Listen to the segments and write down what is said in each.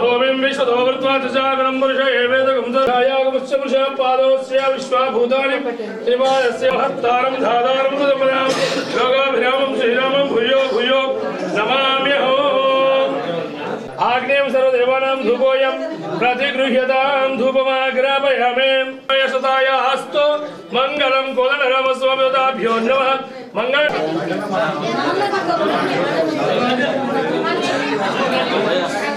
भूमिं विशतो कृत्वा चचागरं पुरुष एवेदगुंसयागमुश्च पुरुषः पादोस्य विश्वाभूतानि श्रीमानस्य महत्तारं धातारं सुदपदां योगाभिरामं श्रीरामं भूयो भूयो नमाम्यहो आग्नेयं सर्वदेवानां धूपोऽयं प्रतिगृह्यतां धूपमाग्रापयामे यशतायास्तु मङ्गलं कुलनरमस्वमताभ्यो नमः मङ्गल Thank you.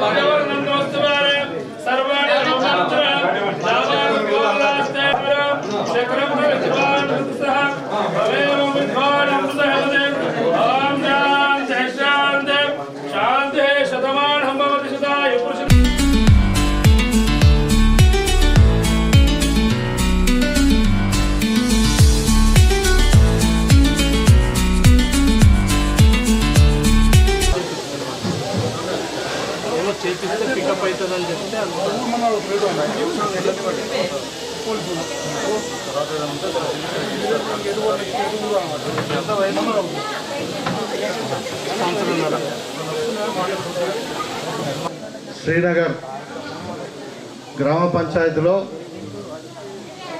మగవాడు శాంతి శ్రీనగర్ గ్రామ పంచాయతీలో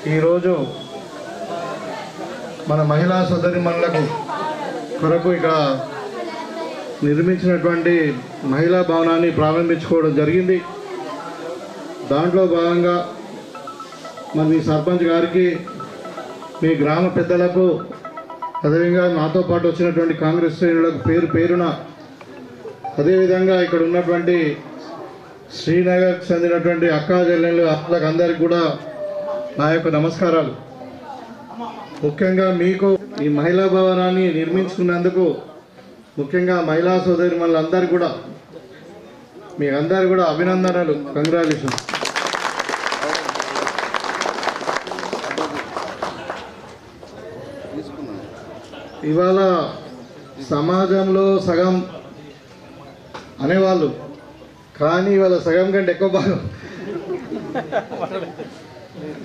ఈరోజు మన మహిళా సోదరిమణులకు కొరకు ఇక్కడ నిర్మించినటువంటి మహిళా భవనాన్ని ప్రారంభించుకోవడం జరిగింది. దాంట్లో భాగంగా మరి మీ సర్పంచ్ గారికి మీ గ్రామ పెద్దలకు అదేవిధంగా నాతో పాటు వచ్చినటువంటి కాంగ్రెస్ శ్రేణులకు పేరు పేరున అదేవిధంగా ఇక్కడ ఉన్నటువంటి శ్రీనగర్కి చెందినటువంటి అక్కా చెల్లెళ్ళు అమ్మలకు అందరికి కూడా నా యొక్క నమస్కారాలు. ముఖ్యంగా మీకు ఈ మహిళా భవనాన్ని నిర్మించుకున్నందుకు ముఖ్యంగా మహిళా సోదరి మనందరికీ కూడా మీ అందరు కూడా అభినందనలు. కంగ్రాచులేషన్స్ ఇవాళ సమాజంలో సగం అనేవాళ్ళు. కానీ ఇవాళ సగం కంటే ఎక్కువ భాగం.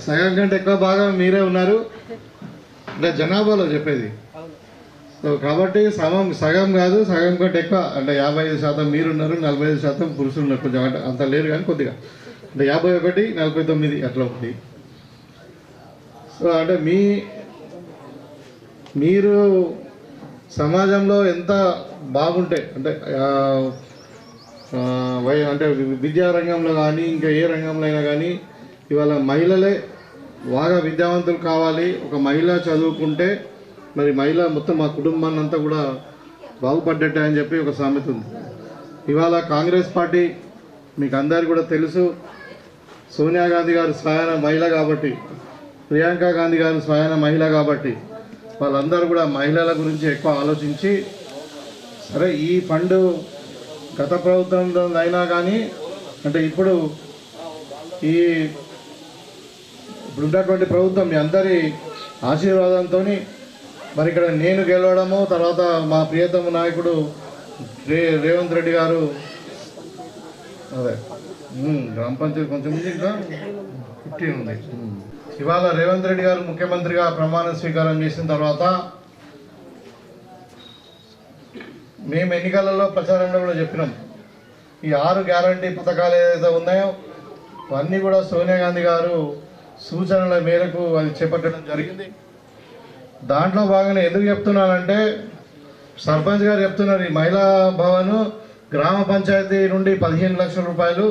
సగం కంటే ఎక్కువ భాగం మీరే ఉన్నారు. అంటే జనాభాలో చెప్పేది. సో కాబట్టి సమం సగం కాదు సగం కంటే ఎక్కువ. అంటే యాభై ఐదు శాతం మీరున్నారు నలభై ఐదు శాతం పురుషులు ఉన్నారు. కొంచెం అంటే అంత లేరు కానీ కొద్దిగా. అంటే యాభై ఒకటి నలభై తొమ్మిది అట్లా ఉంది. సో అంటే మీ మీరు సమాజంలో ఎంత బాగుంటే అంటే వై అంటే విద్యారంగంలో విద్యా రంగంలో కానీ ఇంకా ఏ రంగంలో అయినా కానీ ఇవాళ మహిళలే బాగా విద్యావంతులు కావాలి. ఒక మహిళ చదువుకుంటే మరి మహిళ మొత్తం మా కుటుంబాన్ని అంతా కూడా బాగుపడ్డట్టే అని చెప్పి ఒక సామెత ఉంది. ఇవాళ కాంగ్రెస్ పార్టీ మీకు అందరికీ కూడా తెలుసు. సోనియా గాంధీ గారు స్వయాన మహిళ కాబట్టి ప్రియాంక గాంధీ గారు స్వయాన మహిళ కాబట్టి వాళ్ళందరూ కూడా మహిళల గురించి ఎక్కువ ఆలోచించి సరే ఈ ఫండ్ గత ప్రభుత్వంలో అయినా కానీ అంటే ఇప్పుడు ఈ ఇప్పుడు ఉన్నటువంటి ప్రభుత్వం మీ అందరి ఆశీర్వాదంతో మరి ఇక్కడ నేను గెలవడము తర్వాత మా ప్రియతమ నాయకుడు రే రేవంత్ రెడ్డి గారు అదే గ్రామ పంచాయతీ కొంచెం ఇంకా ఫిఫ్టీన్ ఉంది. ఇవాళ రేవంత్ రెడ్డి గారు ముఖ్యమంత్రిగా ప్రమాణ స్వీకారం చేసిన తర్వాత మేము ఎన్నికలలో ప్రచారంలో కూడా చెప్పినాం. ఈ ఆరు గ్యారంటీ పథకాలు ఏదైతే ఉన్నాయో అవన్నీ కూడా సోనియా గాంధీ గారు సూచనల మేరకు అది చేపట్టడం జరిగింది. దాంట్లో భాగంగా ఎందుకు చెప్తున్నానంటే సర్పంచ్ గారు చెప్తున్నారు ఈ మహిళా భవన్ గ్రామ పంచాయతీ నుండి పదిహేను లక్షల రూపాయలు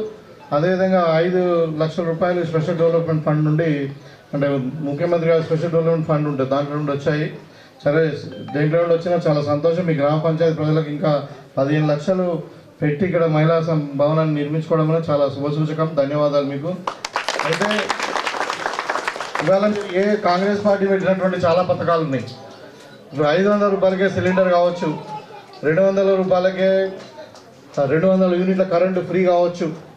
అదేవిధంగా ఐదు లక్షల రూపాయలు స్పెషల్ డెవలప్మెంట్ ఫండ్ నుండి అంటే ముఖ్యమంత్రి గారు స్పెషల్ డెవలప్మెంట్ ఫండ్ ఉంటుంది దాంట్లో నుండి వచ్చాయి. సరే దేంట్లో నుండి వచ్చినా చాలా సంతోషం. మీ గ్రామ పంచాయతీ ప్రజలకు ఇంకా పదిహేను లక్షలు పెట్టి ఇక్కడ మహిళా సం- భవనాన్ని నిర్మించుకోవడం అనేది చాలా శుభసూచకం. ధన్యవాదాలు మీకు. అయితే ఇవాళ ఏ కాంగ్రెస్ పార్టీ పెట్టినటువంటి చాలా పథకాలు ఉన్నాయి. ఇప్పుడు ఐదు వందల రూపాయలకే సిలిండర్ కావచ్చు రెండు వందల రూపాయలకే రెండు వందల యూనిట్ల కరెంటు ఫ్రీ కావచ్చు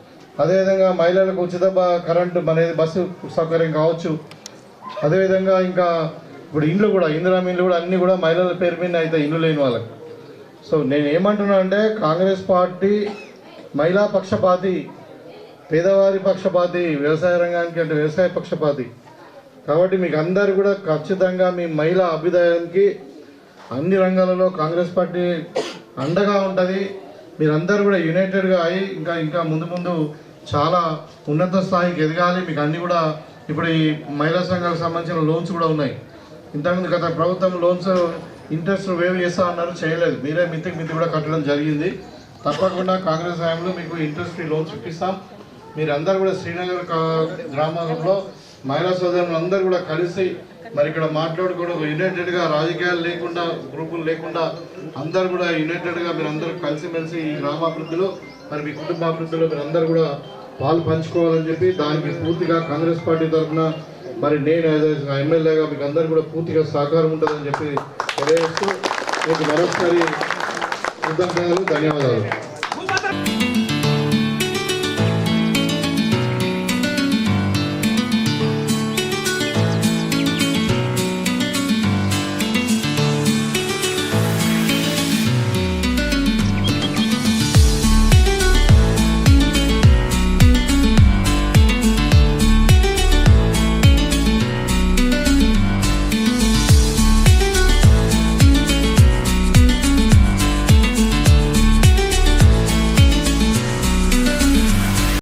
అదేవిధంగా మహిళలకు ఉచిత కరెంటు అనేది బస్సు సౌకర్యం కావచ్చు. అదేవిధంగా ఇంకా ఇప్పుడు ఇండ్లు కూడా ఇందిరా ఇండ్లు కూడా అన్నీ కూడా మహిళల పేరు మీద అయితే ఇండ్లు లేని వాళ్ళకి. సో నేను ఏమంటున్నా అంటే కాంగ్రెస్ పార్టీ మహిళా పక్షపాతి పేదవారి పక్షపాతి వ్యవసాయ రంగానికి అంటే వ్యవసాయ పక్షపాతి. కాబట్టి మీకు అందరు కూడా ఖచ్చితంగా మీ మహిళా అభ్యుదయానికి అన్ని రంగాలలో కాంగ్రెస్ పార్టీ అండగా ఉంటుంది. మీరందరూ కూడా యునైటెడ్గా అయి ఇంకా ఇంకా ముందు ముందు చాలా ఉన్నత స్థాయికి ఎదగాలి. మీకు అన్ని కూడా ఇప్పుడు ఈ మహిళా సంఘాలకు సంబంధించిన లోన్స్ కూడా ఉన్నాయి. ఇంతకుముందు గత ప్రభుత్వం లోన్స్ ఇంట్రెస్ట్ వేవ్ చేస్తా అన్నారు చేయలేదు. మీరే మితికి మితి కూడా కట్టడం జరిగింది. తప్పకుండా కాంగ్రెస్ హయాంలో మీకు ఇంట్రెస్ట్ ఫ్రీ లోన్స్ ఇప్పిస్తాం. మీరందరూ కూడా శ్రీనగర్ గ్రామంలో మహిళా సోదరులు అందరూ కూడా కలిసి మరి ఇక్కడ మాట్లాడుకోవడం యునైటెడ్గా రాజకీయాలు లేకుండా గ్రూపులు లేకుండా అందరు కూడా యునైటెడ్గా మీరు అందరూ కలిసిమెలిసి ఈ గ్రామాభివృద్ధిలో మరి మీ కుటుంబాభివృద్ధిలో మీరు అందరూ కూడా పాలు పంచుకోవాలని చెప్పి దానికి పూర్తిగా కాంగ్రెస్ పార్టీ తరఫున మరి నేను ఎమ్మెల్యేగా మీకు అందరు కూడా పూర్తిగా సహకారం ఉంటుందని చెప్పి తెలియజేస్తూ మీకు మరొకసారి కృతజ్ఞతలు ధన్యవాదాలు.